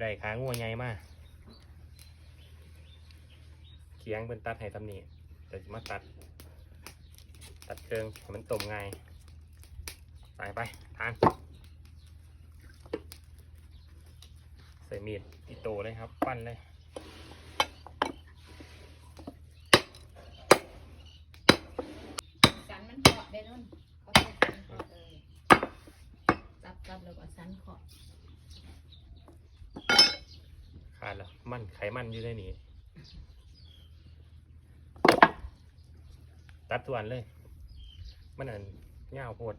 ได้ขางัวใหญ่มากเคียงเป็นตัดให้ทำนี่แต่มาตัด ตัดเครื่องให้มันต้มง่ายไปไปทานใส่มีดอีโตเลยครับ ปั้นเลย สันมันเกาะได้นุ่นเขาใช้สันเกาะเลยจับจับแล้วก็สันเกาะ ขาดแล้วมันไขมันอยู่ในนี้ตัดทวนเลย มันอันเงาโพด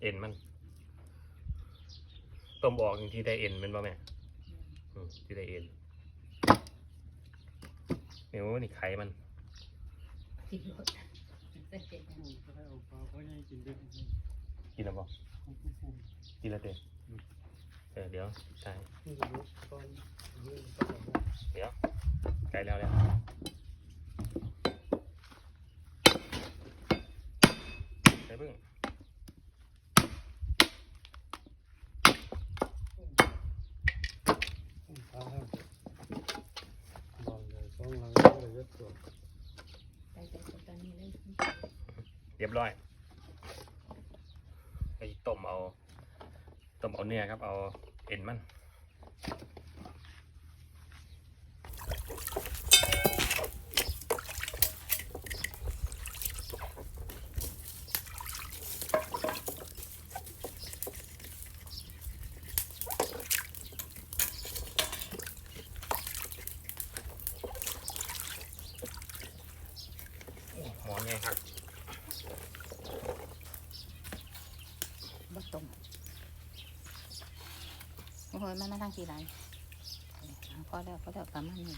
เอ็นมันต้มออกอย่งที่ได้เอ็นแมันบ่แม่อืมที่ได้เอ็น เดี๋ยวนี่ไข่มันกินรถกินแล้วบ่กินแล้วเด็กเออเดี๋ยวใช่เดี๋ยวใกล้แล้วแล้วใส่เพิ่ง ปลาให้บอลเลยสองหลังเลยเยอะตัว ไปแต่ตอนนี้เลย เรียบร้อยไปต้มเอาต้มเอาเนื้อครับ เอาเอ็นมัน โอ้หมอไงครับ บ่ตรงโอ้ยมันมาทางกี่ไรพอแล้วพอแล้วประมาณนี้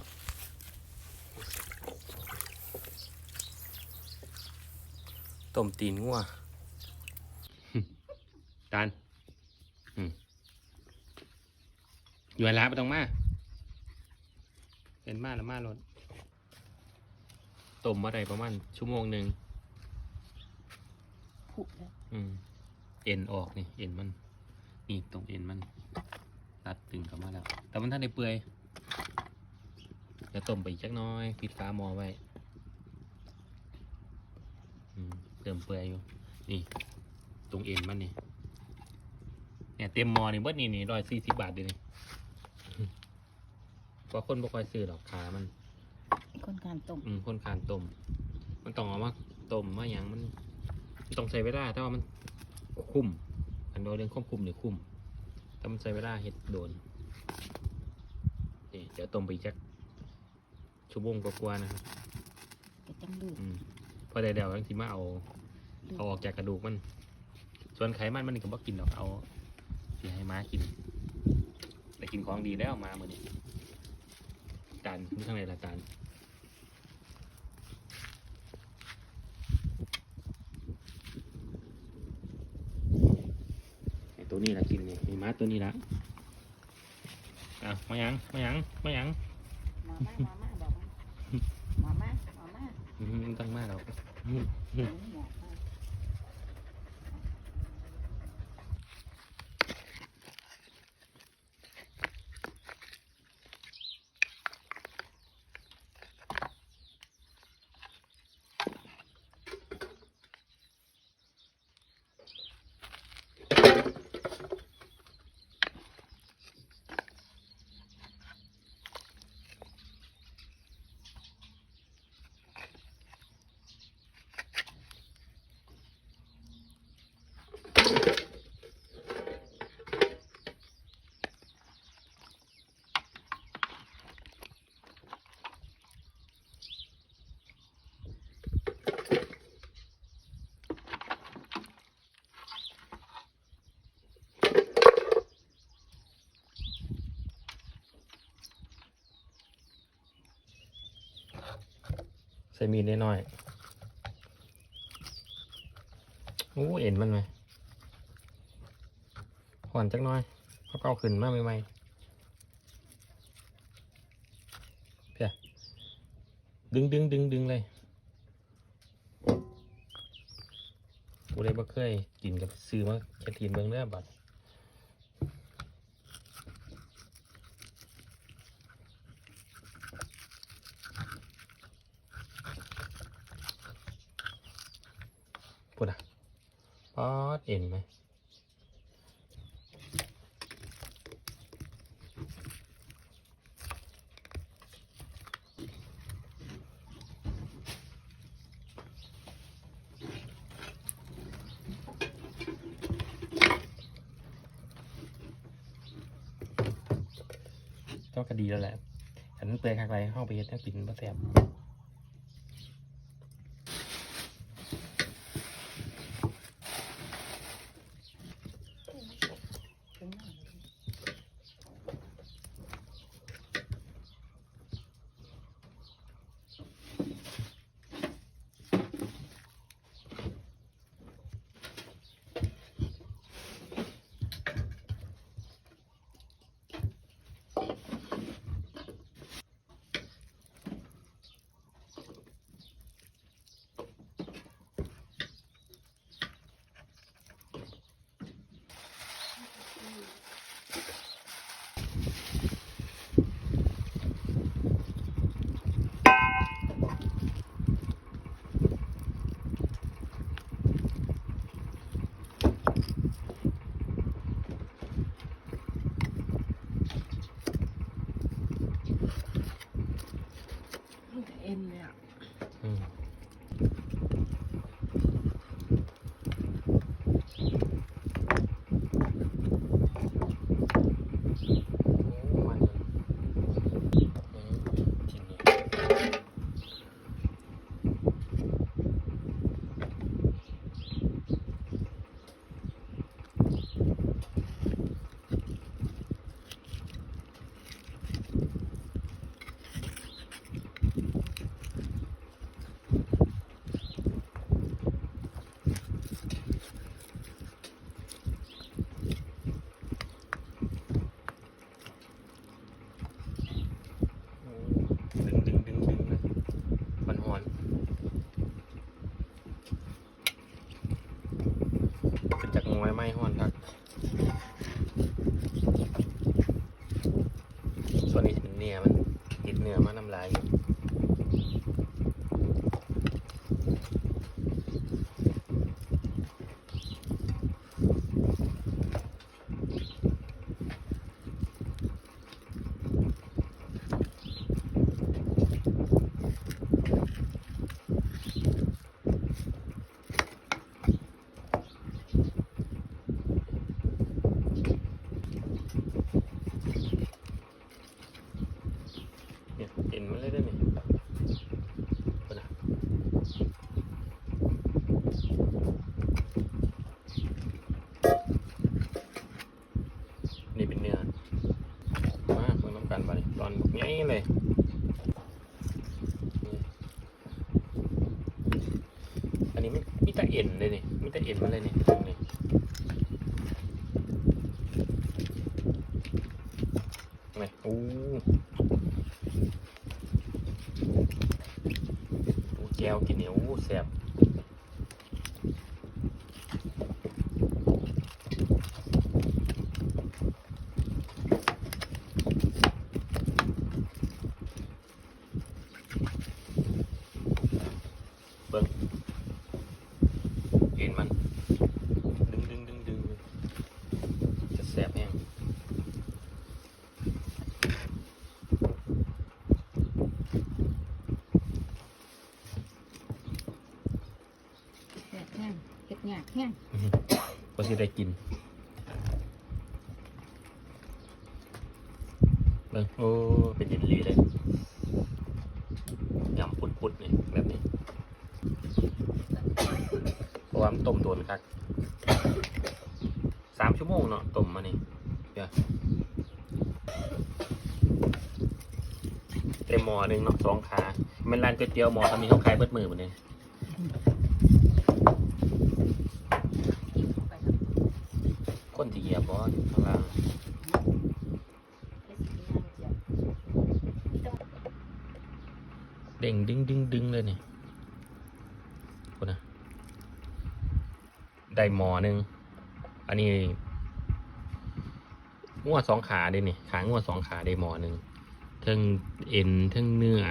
ต้มตีนงัวจานอืมอยู่อันละไม่ต้องมา เป็นมาแล้วมาลดต้มมาได้ประมาณชั่วโมงหนึ่งผุแล้วอืม เอ็นออกนี่เอ็นมันนี่ตรงเอ็นมันตัดตึงกลับมาแล้ว แต่มันท่านได้เปื่อยเดี๋ยวต้มไปอีกจักหน้อยปิดฟ้าหมอไว้อืมเติมเปื่อยอยู่นี่ ตรงเอ็นมันนี่เนี่ยเต็มหมอนี่เบิดนี่นี่ร้อยสี่สิบบาทเดียวนี่เพราะคนบ่ค่อยซื้อดอกขามัน คนการต้มอืมคนคานต้มมันต้องเอามาต้มมาอย่างมันมันต้องใช้เวลาแต่ว่ามัน คุ้มอันโดนเรื่องควบคุมเนี่ยคุ้มแต่มันใช้เวลาเห็ดโดนนี่เดี๋ยวต้มไปอีกจักชั่วโมงกว่าๆนะครับก็จังลืมอืมพอได้เดี๋ยวทั้งทีมาเอาเอาออกจากกระดูกมัน ส่วนไขมันมันก็บ่กินหรอกเอาที่ให้ม้ากินแต่กินของดีแล้วมาเมื่อนี้จานมีข้างในละจาน ตัวนี้ละกินนี่มีม้าตัวนี้ละอะมายังมายังมายังหมอมาหมอมาบอกมาหมอมาหมอมาอืมไม่ต้องมาหรอกอืมหมอมา ใส่มีดนิดหน้อยอู้เอ็นมันไหมผ่อนจักน้อยเขาเก้าขึ้นมากใหม่ๆเพียดึงดึงดึงดึงเลยกูเลยบ่เคยกินกับซื้อมาแค่ทีนเบื้องเด้อบัด ป๊อดเอ็นไหมก็ดีแล้วแหละอันเปลือยคักไรเข้าไปเฮ็ดให้ปินบ่แซ่บ เลยนี่มีแต่เอ็นมาเลยนี่ตรงนี้ไงอู้โอ้แก้วกินเหนียวอู้แซ่บเบิ้งเอ็นมัน ดึงดึงดึงดึงจะแซ่บแห้ง แซ่บแห้ง เฮ็ดยากแห้งก็สิได้กินเบิ่งโอ้ เป็นยินลีเลยยำปุดๆนี่แบบนี้เพราะว่ามันต้มโดนคักสามชั่วโมงเนาะต้มมานี่เดี๋ยวเต็มหม้อหนึ่งเนาะสองขาแมันร้านก๋วยเตี๋ยวหม้อทำนี้เขาขายเบิดมือหมดเลย ไปครับ คนที่เหยียบบอข้างล่างเด้งเด้งดึงดึงดึงเลยเนี่ยคนนะได้หมอหนึ่งอันนี้งัวสองขาเด้นี่ขางัวสองขาได้หมอหนึ่งเทิงเอ็นเทิงเนื้อ